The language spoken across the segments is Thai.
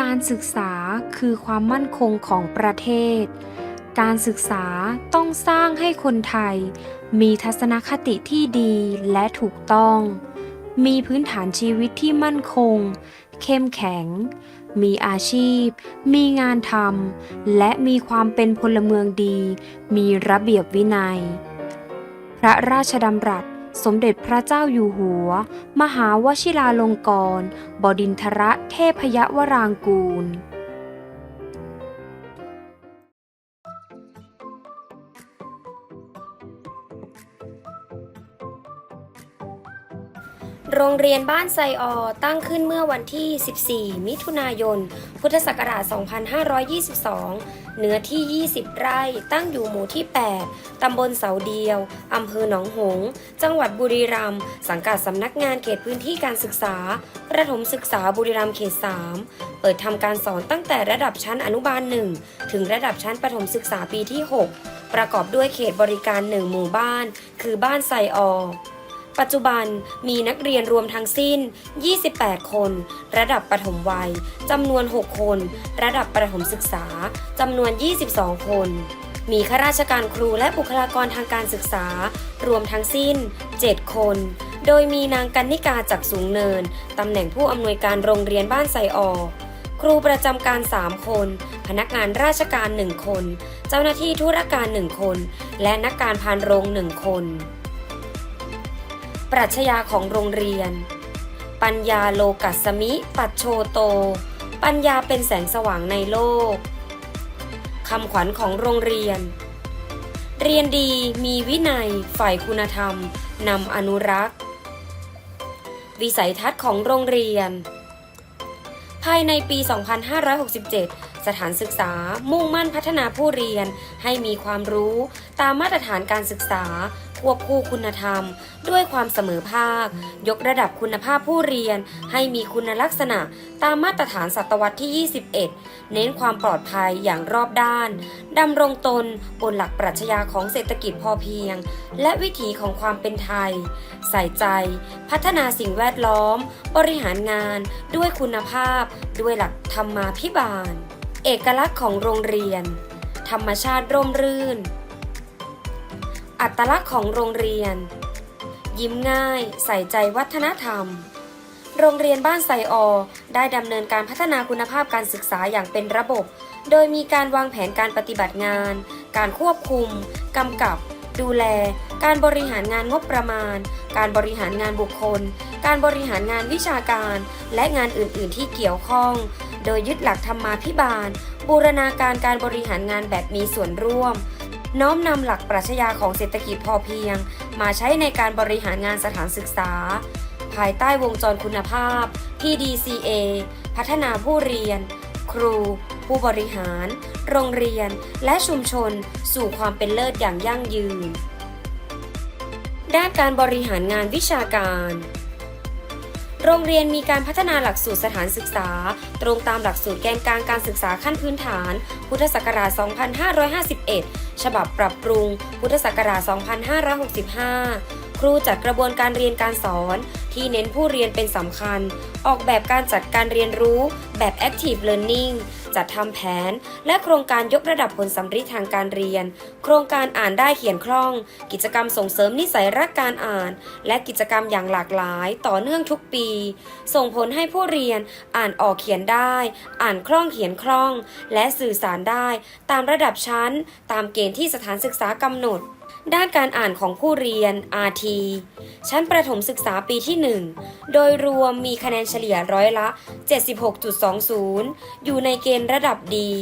การศึกษาคือความมั่นคงของประเทศ การศึกษาต้องสร้างให้คนไทย มีทัศนคติที่ดีและถูกต้อง มีพื้นฐานชีวิตที่มั่นคง เข้มแข็ง มีอาชีพ มีงานทำ และมีความเป็นพลเมืองดี มีระเบียบวินัย พระราชดำรัส สมเด็จพระเจ้าอยู่หัว มหาวชิราลงกรณบดินทรเทพยวรางกูล โรงเรียนบ้านไซออตั้งขึ้นเมื่อวันที่ 14 มิถุนายน พุทธศักราช 2522 เนื้อที่ 20 ไร่ ตั้งอยู่หมู่ที่ 8 ตำบลเสาเดียว อำเภอหนองหงส์จังหวัดบุรีรัมย์ สังกัดสำนักงานเขตพื้นที่การศึกษา ประถมศึกษาบุรีรัมย์เขต 3 เปิดทำการสอนตั้งแต่ระดับชั้นอนุบาล 1 ถึงระดับชั้นประถมศึกษาปีที่ 6 ประกอบด้วยเขตบริการ 1 หมู่บ้าน คือบ้านไซออ ปัจจุบันมีนักเรียนรวมทั้งสิ้น 28 คน ระดับประถมวัยจำนวน 6 คน ระดับประถมศึกษาจำนวน 22 คน มีข้าราชการครูและบุคลากรทางการศึกษา รวมทั้งสิ้น 7 คน โดยมีนางกันนิกาจากสูงเนิน ตำแหน่งผู้อำนวยการโรงเรียนบ้านไซออครูประจำการ 3 คน พนักงานราชการ 1 คน เจ้าหน้าที่ธุรการ 1 คน และนักการพานโรง 1 คน ปรัชญาของโรงเรียน ปัญญาโลกัสมิ ปัจโชโต ปัญญาเป็นแสงสว่างในโลกคำขวัญของโรงเรียน เรียนดีมีวินัย ฝ่ายคุณธรรมนำอนุรักษ์ วิสัยทัศน์ของโรงเรียน ภายในปี 2567 สถานศึกษามุ่งมั่นพัฒนาผู้เรียนให้มีความรู้ตามมาตรฐานการศึกษา ควบคู่คุณธรรม ด้วยความเสมอภาค ยกระดับคุณภาพผู้เรียน ให้มีคุณลักษณะตามมาตรฐานศตวรรษที่ 21 เน้นความปลอดภัยอย่างรอบด้านดำรงตนบนหลักปรัชญาของเศรษฐกิจพอเพียง และวิถีของความเป็นไทย ใส่ใจ พัฒนาสิ่งแวดล้อม บริหารงาน ด้วยคุณภาพ ด้วยหลักธรรมาภิบาล เอกลักษณ์ของโรงเรียน ธรรมชาติร่มรื่น อัตลักษณ์ของโรงเรียน ยิ้มง่าย ใส่ใจวัฒนธรรม โรงเรียนบ้านไซออ ได้ดำเนินการพัฒนาคุณภาพการศึกษาอย่างเป็นระบบ โดยมีการวางแผนการปฏิบัติงาน การควบคุมกำกับ ดูแล การบริหารงานงบประมาณ การบริหารงานบุคคล การบริหารงานวิชาการ และงานอื่น ๆ ที่เกี่ยวข้อง โดยยึดหลักธรรมาภิบาล บูรณาการการบริหารงานแบบมีส่วนร่วม น้อมนำหลักปรัชญาของเศรษฐกิจพอเพียง มาใช้ในการบริหารงานสถานศึกษา ภายใต้วงจรคุณภาพ PDCA พัฒนาผู้เรียน ครู ผู้บริหาร โรงเรียน และชุมชน สู่ความเป็นเลิศอย่างยั่งยืน ด้านการบริหารงานวิชาการ โรงเรียนมีการพัฒนาหลักสูตรสถานศึกษา ตรงตามหลักสูตรแกนกลางการศึกษาขั้นพื้นฐาน พุทธศักราช 2551 ฉบับปรับปรุง พุทธศักราช 2565 ครูจัดกระบวนการเรียนการสอน ที่เน้นผู้เรียนเป็นสำคัญ ออกแบบการจัดการเรียนรู้แบบ Active Learning จัดทำแผน และโครงการยกระดับผลสำฤทธิ์ทางการเรียน โครงการอ่านได้เขียนคล่อง กิจกรรมส่งเสริมนิสัยรักการอ่าน และกิจกรรมอย่างหลากหลาย ต่อเนื่องทุกปี ส่งผลให้ผู้เรียนอ่านออกเขียนได้ อ่านคล่องเขียนคล่อง และสื่อสารได้ ตามระดับชั้น ตามเกณฑ์ที่สถานศึกษากำหนด ด้านการอ่านของผู้เรียน RT ชั้นประถมศึกษาปีที่ 1 โดยรวมมีคะแนนเฉลี่ยร้อยละ 76.20 อยู่ในเกณฑ์ระดับดี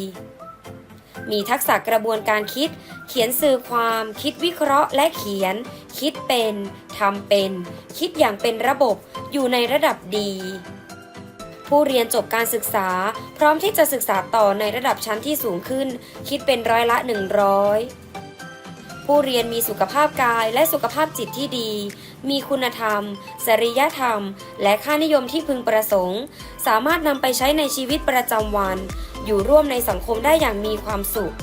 มีทักษะกระบวนการคิด เขียนสื่อความ คิดวิเคราะห์และเขียน คิดเป็น ทำเป็น คิดอย่างเป็นระบบ อยู่ในระดับดีผู้เรียนจบการศึกษา พร้อมที่จะศึกษาต่อในระดับชั้นที่สูงขึ้น คิดเป็นร้อยละ 100 ผู้เรียนมีสุขภาพกายและสุขภาพจิตที่ดี มีคุณธรรมจริยธรรม และค่านิยมที่พึงประสงค์ สามารถนำไปใช้ในชีวิตประจำวัน อยู่ร่วมในสังคมได้อย่างมีความสุข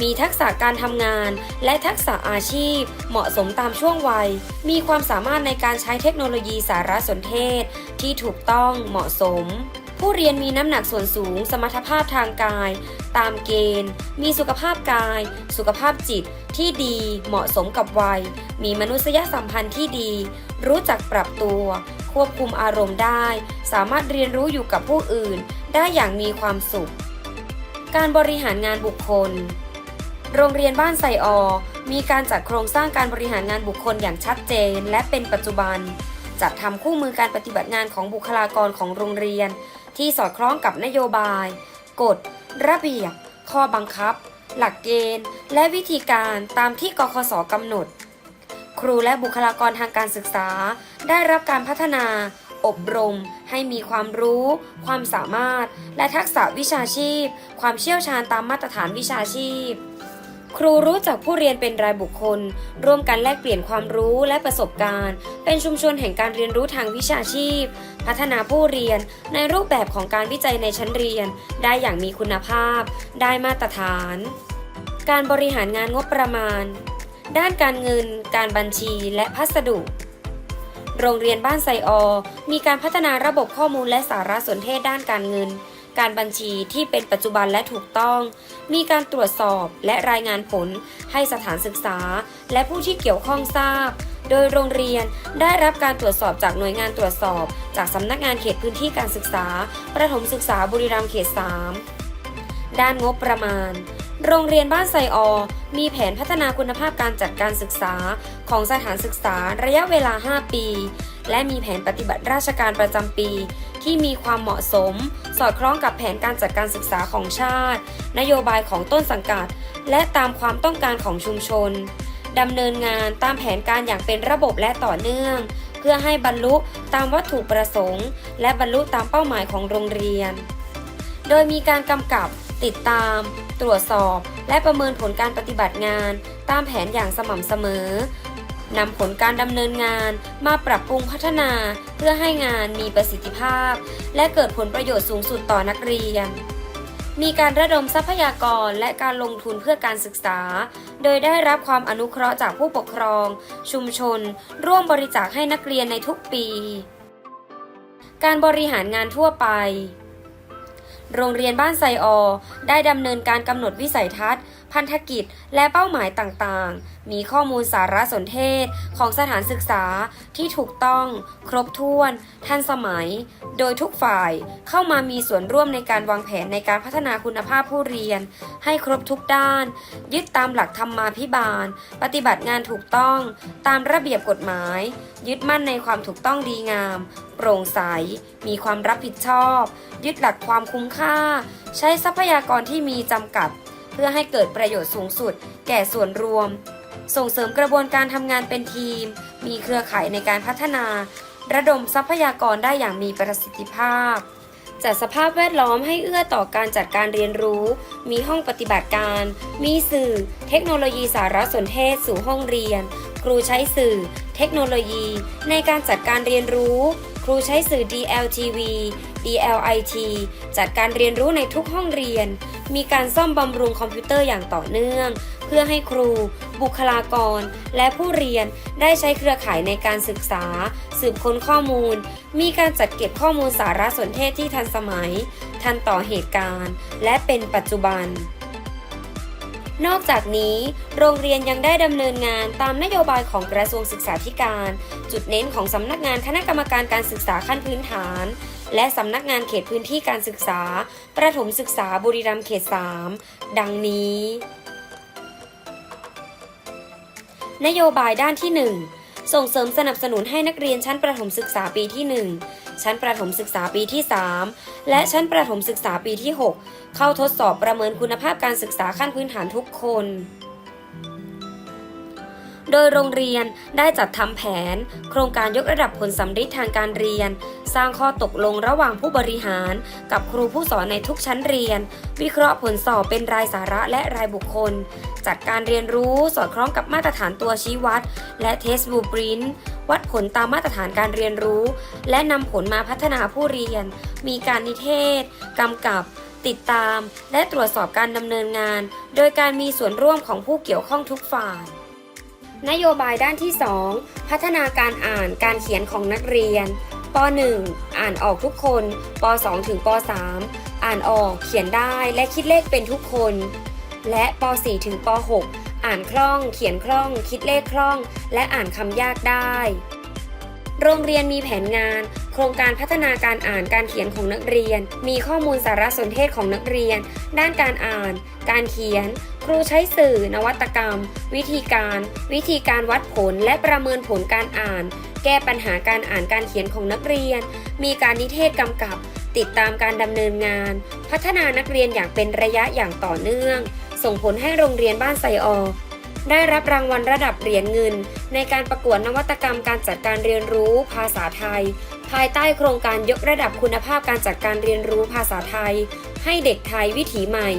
มีทักษะการทำงาน และทักษะอาชีพ เหมาะสมตามช่วงวัย มีความสามารถในการใช้เทคโนโลยีสารสนเทศ ที่ถูกต้องเหมาะสม ผู้เรียนมีน้ำหนักส่วนสูง สมรรถภาพทางกาย ตามเกณฑ์ มีสุขภาพกาย สุขภาพจิตที่ดีเหมาะสมกับวัย มีมนุษยสัมพันธ์ที่ดี รู้จักปรับตัว ควบคุมอารมณ์ได้ สามารถเรียนรู้อยู่กับผู้อื่น ได้อย่างมีความสุข การบริหารงานบุคคล โรงเรียนบ้านไซออ มีการจัดโครงสร้างการบริหารงานบุคคลอย่างชัดเจน และเป็นปัจจุบันจัดทำคู่มือการปฏิบัติงานของบุคลากรของโรงเรียน ที่สอดคล้องกับนโยบาย กฎ ระเบียบ ข้อบังคับ หลักเกณฑ์ และวิธีการตามที่กคสกำหนด ครูและบุคลากรทางการศึกษา ได้รับการพัฒนา อบรม ให้มีความรู้ ความสามารถ และทักษะวิชาชีพ ความเชี่ยวชาญตามมาตรฐานวิชาชีพ ครูรู้จักผู้เรียนเป็นรายบุคคล ร่วมกันแลกเปลี่ยนความรู้และประสบการณ์ เป็นชุมชนแห่งการเรียนรู้ทางวิชาชีพ พัฒนาผู้เรียนในรูปแบบของการวิจัยในชั้นเรียน ได้อย่างมีคุณภาพ ได้มาตรฐาน การบริหารงานงบประมาณ ด้านการเงิน การบัญชีและพัสดุโรงเรียนบ้านไซออ มีการพัฒนาระบบข้อมูลและสารสนเทศด้านการเงิน การบัญชีที่เป็นปัจจุบันและถูกต้อง มีการตรวจสอบและรายงานผลให้สถานศึกษา และผู้ที่เกี่ยวข้องทราบ โดยโรงเรียนได้รับการตรวจสอบจากหน่วยงานตรวจสอบ จากสำนักงานเขตพื้นที่การศึกษา ประถมศึกษาบุรีรัมย์เขต 3 ด้านงบประมาณ โรงเรียนบ้านไซออ มีแผนพัฒนาคุณภาพการจัดการศึกษาของสถานศึกษาระยะเวลา 5 ปี และมีแผนปฏิบัติราชการประจำปี ที่มีความเหมาะสม สอดคล้องกับแผนการจัดการศึกษาของชาติ นโยบายของต้นสังกัด และตามความต้องการของชุมชนดำเนินงานตามแผนการอย่างเป็นระบบและต่อเนื่อง เพื่อให้บรรลุตามวัตถุประสงค์ และบรรลุตามเป้าหมายของโรงเรียน โดยมีการกำกับ ติดตาม ตรวจสอบ และประเมินผลการปฏิบัติงาน ตามแผนอย่างสม่ำเสมอ นำผลการดำเนินงานมาปรับปรุงพัฒนาเพื่อให้งานมีประสิทธิภาพ และเกิดผลประโยชน์สูงสุดต่อนักเรียน มีการระดมทรัพยากรและการลงทุนเพื่อการศึกษา โดยได้รับความอนุเคราะห์จากผู้ปกครอง ชุมชน ร่วมบริจาคให้นักเรียนในทุกปี การบริหารงานทั่วไปโรงเรียนบ้านไซออ ได้ดำเนินการกำหนดวิสัยทัศน์ พันธกิจ และเป้าหมายต่างๆ มีข้อมูลสารสนเทศของสถานศึกษาที่ถูกต้อง ครบถ้วน ทันสมัย โดยทุกฝ่ายเข้ามามีส่วนร่วมในการวางแผนในการพัฒนาคุณภาพผู้เรียน ให้ครบทุกด้าน ยึดตามหลักธรรมาภิบาล ปฏิบัติงานถูกต้อง ตามระเบียบกฎหมาย ยึดมั่นในความถูกต้องดีงาม โปร่งใส มีความรับผิดชอบ ยึดหลักความคุ้มค่า ใช้ทรัพยากรที่มีจำกัด เพื่อให้เกิดประโยชน์สูงสุด แก่ส่วนรวม ส่งเสริมกระบวนการทำงานเป็นทีม มีเครือข่ายในการพัฒนา ระดมทรัพยากรได้อย่างมีประสิทธิภาพ จัดสภาพแวดล้อมให้เอื้อต่อการจัดการเรียนรู้ มีห้องปฏิบัติการ มีสื่อ เทคโนโลยีสารสนเทศ สู่ห้องเรียน ครูใช้สื่อ เทคโนโลยี ในการจัดการเรียนรู้ ครูใช้สื่อ DLTV DLIT จัดการเรียนรู้ในทุกห้องเรียน มีการซ่อมบำรุงคอมพิวเตอร์อย่างต่อเนื่อง เพื่อให้ครู บุคลากร และผู้เรียนได้ใช้เครือข่ายในการศึกษา สืบค้นข้อมูล มีการจัดเก็บข้อมูลสารสนเทศที่ทันสมัย ทันต่อเหตุการณ์ และเป็นปัจจุบันนอกจากนี้ โรงเรียนยังได้ดำเนินงานตามนโยบายของกระทรวงศึกษาธิการ จุดเน้นของสำนักงานคณะกรรมการการศึกษาขั้นพื้นฐาน และสำนักงานเขตพื้นที่การศึกษา ประถมศึกษาบุรีรัมย์เขต 3 ดังนี้ นโยบายด้านที่ 1 ส่งเสริมสนับสนุนให้นักเรียนชั้นประถมศึกษาปีที่ 1 ชั้นประถมศึกษาปีที่ 3 และชั้นประถมศึกษาปีที่ 6 เข้าทดสอบประเมินคุณภาพการศึกษาขั้นพื้นฐานทุกคน โดยโรงเรียนได้จัดทำแผน โครงการยกระดับผลสำฤทธิ์ทางการเรียน สร้างข้อตกลงระหว่างผู้บริหาร กับครูผู้สอนในทุกชั้นเรียน วิเคราะห์ผลสอบเป็นรายสาระและรายบุคคล จัดการเรียนรู้สอดคล้องกับมาตรฐานตัวชี้วัด และเทสบูปรินวัดผลตามมาตรฐานการเรียนรู้ และนำผลมาพัฒนาผู้เรียน มีการนิเทศกำกับติดตาม และตรวจสอบการดำเนินงาน โดยการมีส่วนร่วมของผู้เกี่ยวข้องทุกฝ่าย นโยบายด้านที่ 2 พัฒนาการอ่านการเขียนของนักเรียนป .1 อ่านออกทุกคนป .2 ถึงป .3 อ่านออกเขียนได้และคิดเลขเป็นทุกคน และป .4 ถึงป .6 อ่านคล่อง เขียนคล่อง คิดเลขคล่อง และอ่านคำยากได้ โรงเรียนมีแผนงาน โครงการพัฒนาการอ่านการเขียนของนักเรียน มีข้อมูลสารสนเทศของนักเรียน ด้านการอ่าน การเขียน ครูใช้สื่อนวัตกรรม วิธีการ วิธีการวัดผลและประเมินผลการอ่าน แก้ปัญหาการอ่านการเขียนของนักเรียน มีการนิเทศกำกับ ติดตามการดำเนินงาน พัฒนานักเรียนอย่างเป็นระยะอย่างต่อเนื่อง ส่งผลให้โรงเรียนบ้านไซออได้รับรางวัลระดับเหรียญเงิน ในการประกวดนวัตกรรมการจัดการเรียนรู้ภาษาไทย ภายใต้โครงการยกระดับคุณภาพการจัดการเรียนรู้ภาษาไทย ให้เด็กไทยวิถีใหม่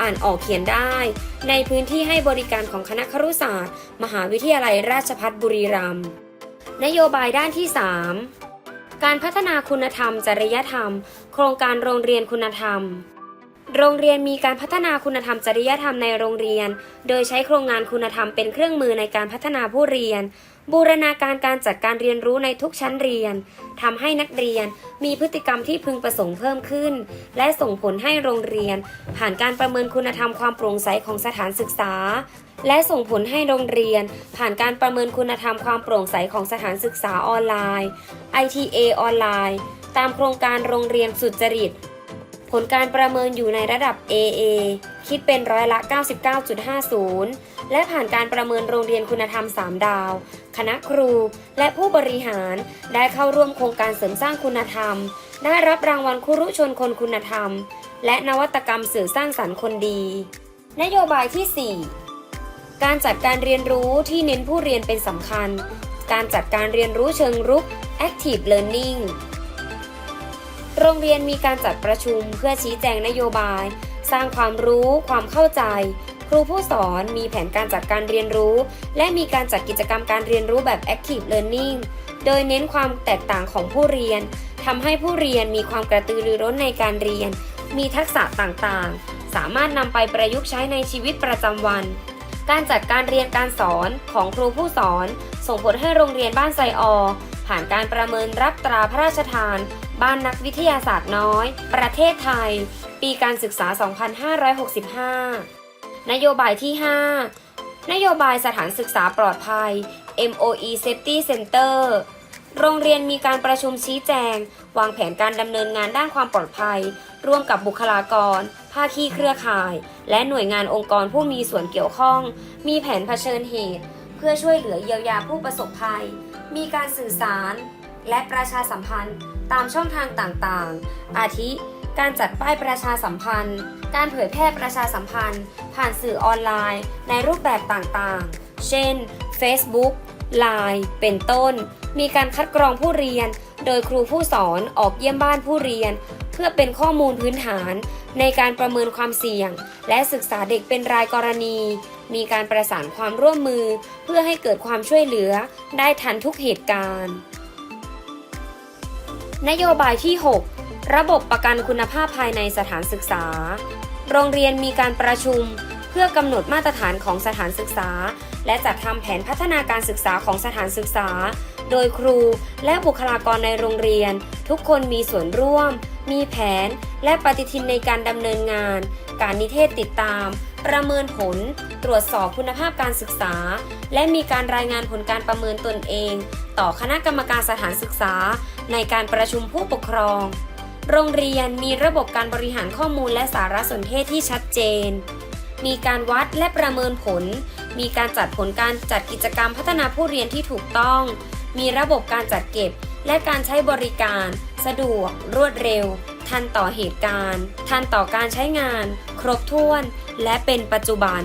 อ่านออกเขียนได้ ในพื้นที่ให้บริการของคณะครุศาสตร์ มหาวิทยาลัยราชภัฏบุรีรัมย์นโยบายด้านที่ 3 การพัฒนาคุณธรรม จริยธรรม โครงการโรงเรียนคุณธรรมโรงเรียนมีการพัฒนาคุณธรรมจริยธรรมในโรงเรียน โดยใช้โครงงานคุณธรรมเป็นเครื่องมือในการพัฒนาผู้เรียน บูรณาการการจัดการเรียนรู้ในทุกชั้นเรียนทำให้นักเรียนมีพฤติกรรมที่พึงประสงค์เพิ่มขึ้น และส่งผลให้โรงเรียน ผ่านการประเมินคุณธรรมความโปร่งใสของสถานศึกษา และส่งผลให้โรงเรียน ผ่านการประเมินคุณธรรมความโปร่งใสของสถานศึกษาออนไลน์ ITA ออนไลน์ ตามโครงการโรงเรียนสุจริต ผลการประเมินอยู่ในระดับ AA คิดเป็นร้อยละ 99.50 และผ่านการประเมินโรงเรียนคุณธรรม 3 ดาว คณะครู และผู้บริหารได้เข้าร่วมโครงการเสริมสร้างคุณธรรม ได้รับรางวัลครุชนคนคุณธรรม และนวัตกรรมสื่อสร้างสรรค์คนดี นโยบายที่ 4 การจัดการเรียนรู้ที่เน้นผู้เรียนเป็นสำคัญ การจัดการเรียนรู้เชิงรุก Active Learning โรงเรียนมีการจัดประชุมเพื่อชี้แจงนโยบาย ร้างความรู้ความเข้าใจ ครูผู้สอนมีแผนการจัดการเรียนรู้ และมีการจัดกิจกรรมการเรียนรู้แบบ Active Learning โดยเน้นความแตกต่างของผู้เรียนทำให้ผู้เรียนมีความกระตือรือร้นในการเรียน มีทักษะต่างๆ สามารถนำไปประยุกต์ใช้ในชีวิตประจำวัน การจัดการเรียนการสอนของครูผู้สอน ส่งผลให้โรงเรียนบ้านไซออผ่านการประเมินรับตราพระราชทาน บ้านนักวิทยาศาสตร์น้อย ประเทศไทย ปีการศึกษา 2565 นโยบายที่ 5 นโยบายสถานศึกษาปลอดภัย MOE Safety Center โรงเรียนมีการประชุมชี้แจง วางแผนการดำเนินงานด้านความปลอดภัย ร่วมกับบุคลากร ภาคีเครือข่าย และหน่วยงานองค์กรผู้มีส่วนเกี่ยวข้อง มีแผนเผชิญเหตุ เพื่อช่วยเหลือเยียวยาผู้ประสบภัย มีการสื่อสาร และประชาสัมพันธ์ ตามช่องทางต่างๆ อาทิ การจัดป้ายประชาสัมพันธ์ การเผยแพร่ประชาสัมพันธ์ ผ่านสื่อออนไลน์ ในรูปแบบต่างๆ เช่น Facebook Line เป็นต้น มีการคัดกรองผู้เรียน โดยครูผู้สอนออกเยี่ยมบ้านผู้เรียน เพื่อเป็นข้อมูลพื้นฐาน ในการประเมินความเสี่ยง และศึกษาเด็กเป็นรายกรณี มีการประสานความร่วมมือ เพื่อให้เกิดความช่วยเหลือได้ทันทุกเหตุการณ์ นโยบายที่ 6 ระบบประกันคุณภาพภายในสถานศึกษา โรงเรียนมีการประชุมเพื่อกำหนดมาตรฐานของสถานศึกษา และจัดทำแผนพัฒนาการศึกษาของสถานศึกษา โดยครูและบุคลากรในโรงเรียน ทุกคนมีส่วนร่วม มีแผน และปฏิทินในการดำเนินงาน การนิเทศติดตาม ประเมินผล ตรวจสอบคุณภาพการศึกษา และมีการรายงานผลการประเมินตนเอง ต่อคณะกรรมการสถานศึกษา ในการประชุมผู้ปกครอง โรงเรียนมีระบบการบริหารข้อมูลและสารสนเทศที่ชัดเจน มีการวัดและประเมินผล มีการจัดผลการจัดกิจกรรมพัฒนาผู้เรียนที่ถูกต้อง มีระบบการจัดเก็บ และการใช้บริการ สะดวก รวดเร็ว ทันต่อเหตุการณ์ ทันต่อการใช้งาน ครบถ้วน และเป็นปัจจุบัน